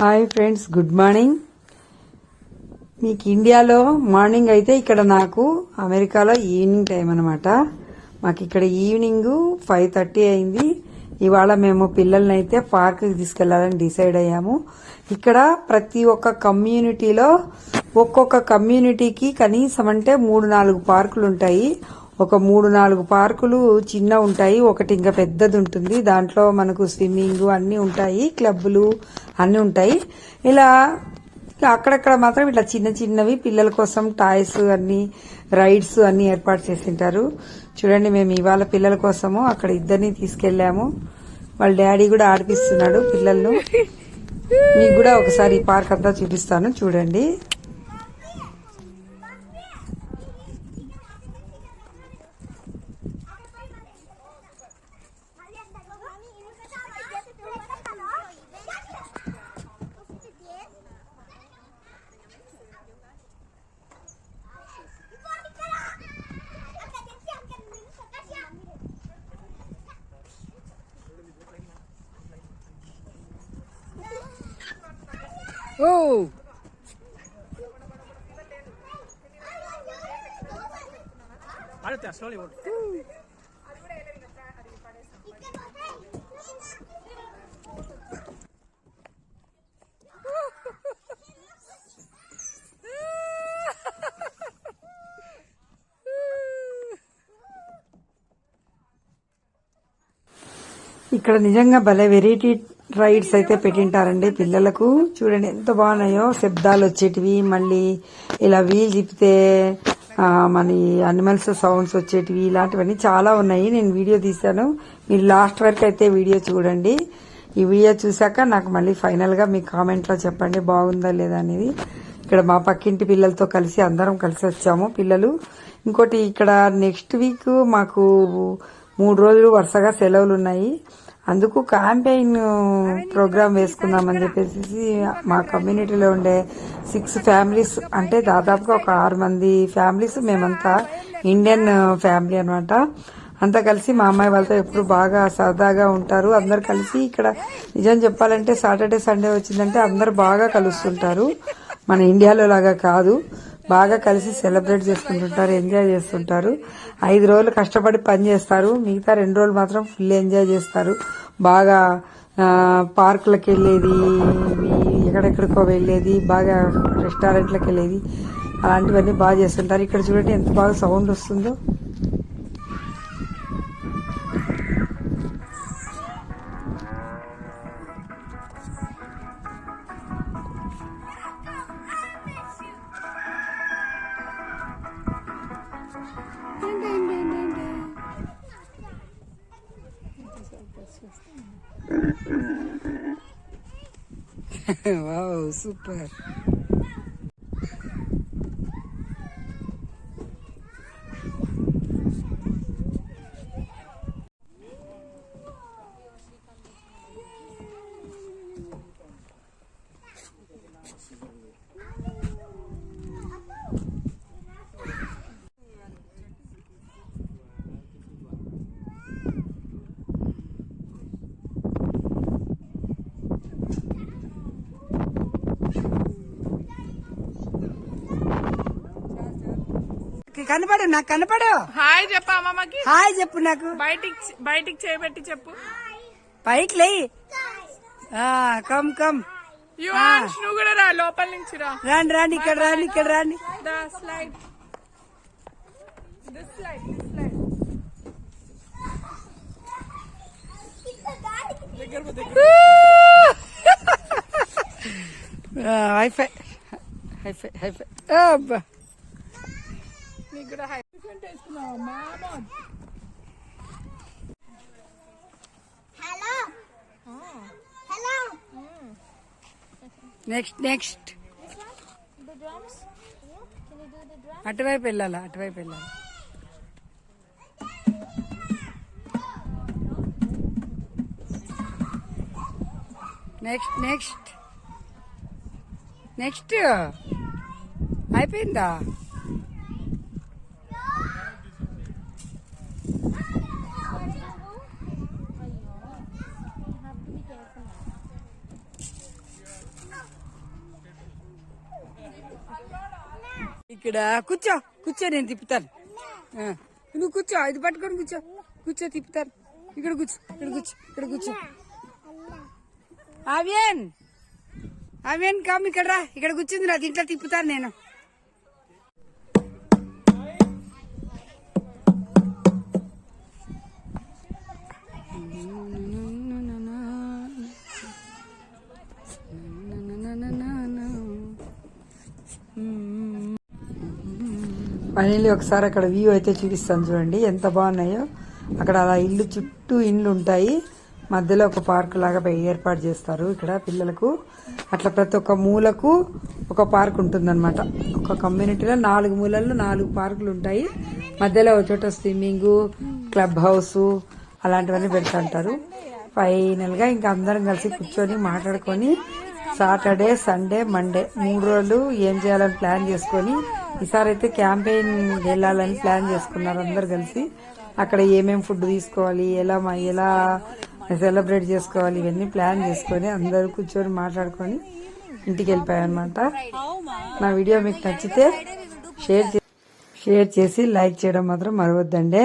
Hi friends good morning మీకు ఇండియాలో morning అయితే ఇక్కడ నాకు అమెరికాలో ఈవినింగ్ టైం అనమాట మాకు ఇక్కడ ఈవినింగ్ ఫైవ్ థర్టీ అయింది. ఇవాళ మేము పిల్లల్ని అయితే పార్క్కి తీసుకెళ్ళాలని డిసైడ్ అయ్యాము. ఇక్కడ ప్రతి ఒక్క కమ్యూనిటీలో ఒక్కొక్క కమ్యూనిటీకి కనీసం అంటే మూడు నాలుగు పార్కులు ఉంటాయి ఒక మూడు నాలుగు పార్కులు చిన్న ఉంటాయి ఒకటి ఇంకా పెద్దది ఉంటుంది. దాంట్లో మనకు స్విమ్మింగ్ అన్నీ ఉంటాయి క్లబ్బులు అన్నీ ఉంటాయి. ఇలా అక్కడక్కడ మాత్రం ఇట్లా చిన్న చిన్నవి పిల్లల కోసం టాయ్స్ అన్ని రైడ్స్ అన్ని ఏర్పాటు చేసింటారు. చూడండి మేము ఇవాళ పిల్లల కోసము అక్కడ ఇద్దరిని తీసుకెళ్ళాము వాళ్ళ డాడీ కూడా ఆడిపిస్తున్నాడు పిల్లలను. మీకు కూడా ఒకసారి ఈ పార్క్ అంతా చూపిస్తాను చూడండి. Oh. Ikan ini jangan balai beri rides అయితే పెట్టింటారండి పిల్లలకు. చూడండి ఎంత బాగున్నాయో. శబ్దాలు వచ్చేటివి మళ్ళీ ఇలా వీల్ తిప్పితే మన అనిమల్స్ సౌండ్స్ వచ్చేటివి ఇలాంటివన్నీ చాలా ఉన్నాయి. నేను వీడియో తీశాను. మీరు లాస్ట్ వరకు అయితే వీడియో చూడండి. ఈ వీడియో చూశాక నాకు మళ్ళీ ఫైనల్గా మీ కామెంట్లో చెప్పండి బాగుందా లేదా అనేది. ఇక్కడ మా పక్కింటి పిల్లలతో కలిసి అందరం కలిసి వచ్చాము. పిల్లలు ఇంకోటి ఇక్కడ నెక్స్ట్ వీక్ మాకు మూడు రోజులు వరుసగా సెలవులు ఉన్నాయి. అందుకు క్యాంపెయిన్ ప్రోగ్రామ్ వేసుకుందామని చెప్పేసి మా కమ్యూనిటీలో ఉండే సిక్స్ ఫ్యామిలీస్ అంటే దాదాపుగా ఒక ఆరు మంది ఫ్యామిలీస్ మేమంతా ఇండియన్ ఫ్యామిలీ అన్నమాట. అంతా కలిసి మా అమ్మాయి వాళ్ళతో ఎప్పుడు బాగా సరదాగా ఉంటారు. అందరు కలిసి ఇక్కడ నిజం చెప్పాలంటే సాటర్డే సండే వచ్చిందంటే అందరు బాగా కలుస్తుంటారు. మన ఇండియాలో లాగా కాదు. బాగా కలిసి సెలబ్రేట్ చేసుకుంటుంటారు ఎంజాయ్ చేస్తుంటారు. ఐదు రోజులు కష్టపడి పని చేస్తారు. మిగతా రెండు రోజులు మాత్రం ఫుల్ ఎంజాయ్ చేస్తారు. బాగా పార్కులకు వెళ్ళేది ఎక్కడెక్కడికో వెళ్ళేది బాగా రెస్టారెంట్లకు వెళ్ళేది. అలాంటివన్నీ బాగా చేస్తుంటారు. ఇక్కడ చూడండి ఎంత బాగా సౌండ్ వస్తుందో. வாவ் சூப்பர் సూపర్ కనపడు నాకు కనపడు. హాయ్ చెప్పు అమ్మమ్మకి. హాయ్ చెప్పు నాకు. బయటికి బయటికి చేయబెట్టి చెప్పు. పైకి లేయి. ఆ, కమ్ కమ్. యువాన్స్ నువ్వు కూడా రా లోపల నుంచి రా. రాండి రాండి ఇక్కడ రాండి ఇక్కడ రాండి. The slide this slide this slide high five high five high five అబ్బా. నీకు కూడా హై వేసుకున్నావు? మామూలు. Next next? అటువైపు వెళ్ళాలా? అటువైపు వెళ్ళాలి? Next next. నెక్స్ట్. అయిపోయిందా? ఇక్కడ కూర్చో కూర్చో నేను తిప్పుతాను. ఆ, నువ్వు కూర్చో ఇది పట్టుకొని కూర్చో. కూర్చో తిప్పుతాను. ఇక్కడ కూర్చో ఇక్కడ కూర్చో ఇక్కడ కూర్చో. అవేన్ ఆవ్యన్ కామ్ ఇక్కడ రా. ఇక్కడ కూర్చుంది నా దీంట్లో తిప్పుతాను నేను. ఫైనల్లీ ఒకసారి అక్కడ వ్యూ అయితే చూపిస్తాను చూడండి ఎంత బాగున్నాయో. అక్కడ అలా ఇల్లు చుట్టూ ఇండ్లు ఉంటాయి. మధ్యలో ఒక పార్క్ లాగా ఏర్పాటు చేస్తారు ఇక్కడ పిల్లలకు. అట్లా ప్రతి ఒక్క మూలకు ఒక పార్క్ ఉంటుందన్నమాట. ఒక కమ్యూనిటీలో నాలుగు మూలల్లో నాలుగు పార్కులు ఉంటాయి. మధ్యలో ఒక చోట స్విమ్మింగ్ క్లబ్ హౌస్ అలాంటివన్నీ పెడుతుంటారు ఫైనల్గా ఇంకా అందరం కలిసి కూర్చొని మాట్లాడుకొని సాటర్డే సండే మండే. మూడు రోజులు ఏం చేయాలని ప్లాన్ చేసుకొని ఈసారి అయితే క్యాంపెయిన్ వెళ్ళాలని ప్లాన్ చేసుకున్నారు అందరు కలిసి. అక్కడ ఏమేమి ఫుడ్ తీసుకోవాలి ఎలా ఎలా సెలబ్రేట్ చేసుకోవాలి ఇవన్నీ ప్లాన్ చేసుకొని అందరూ కూర్చొని మాట్లాడుకొని ఇంటికి వెళ్ళిపోయామన్నమాట నా వీడియో మీకు నచ్చితే షేర్ చే- షేర్ చేసి లైక్ చేయడం మాత్రం మరవద్దండి.